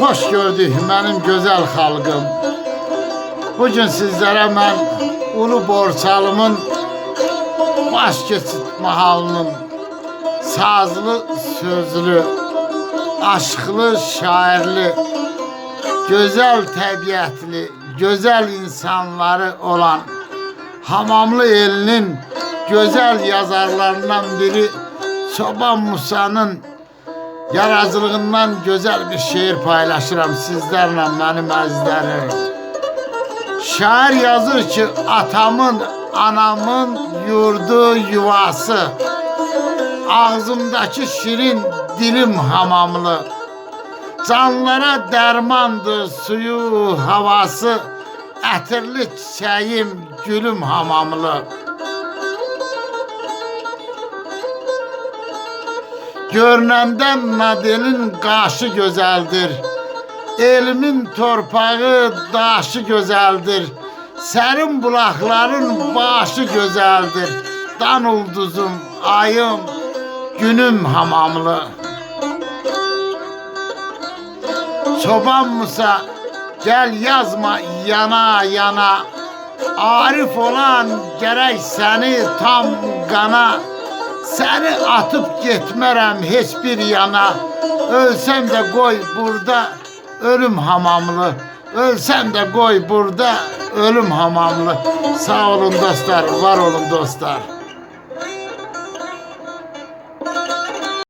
Hoş gördük benim güzel halkım. Bugün sizlere ben Ulu Borçalımın baş geçit mahalının sazlı, sözlü, aşklı, şairli, güzel təbiətli, güzel insanları olan Hamamlı elinin güzel yazarlarından biri Çoban Musa'nın yaradıcılığından güzel bir şiir paylaşıram sizlerle benim əzizlərim. Şair yazır ki atamın, anamın yurdu yuvası. Ağzımdaki şirin dilim hamamlı. Canlara dermandır suyu havası. Ətirli çiçeğim gülüm hamamlı Görünəndə Nadelin qaşı gözəldir Elimin torpağı daşı gözəldir Sərin bulaqların başı gözəldir Dan ulduzum, ayım, günüm hamamlı. Çoban Musa gel yazma yana yana. Arif olan gerek seni tam qana Səni atıb getmərəm heç bir yana. Ölsəm də qoy burada ölüm hamamlı. Ölsəm də qoy burada ölüm hamamlı. Sağ olun dostlar, var olun dostlar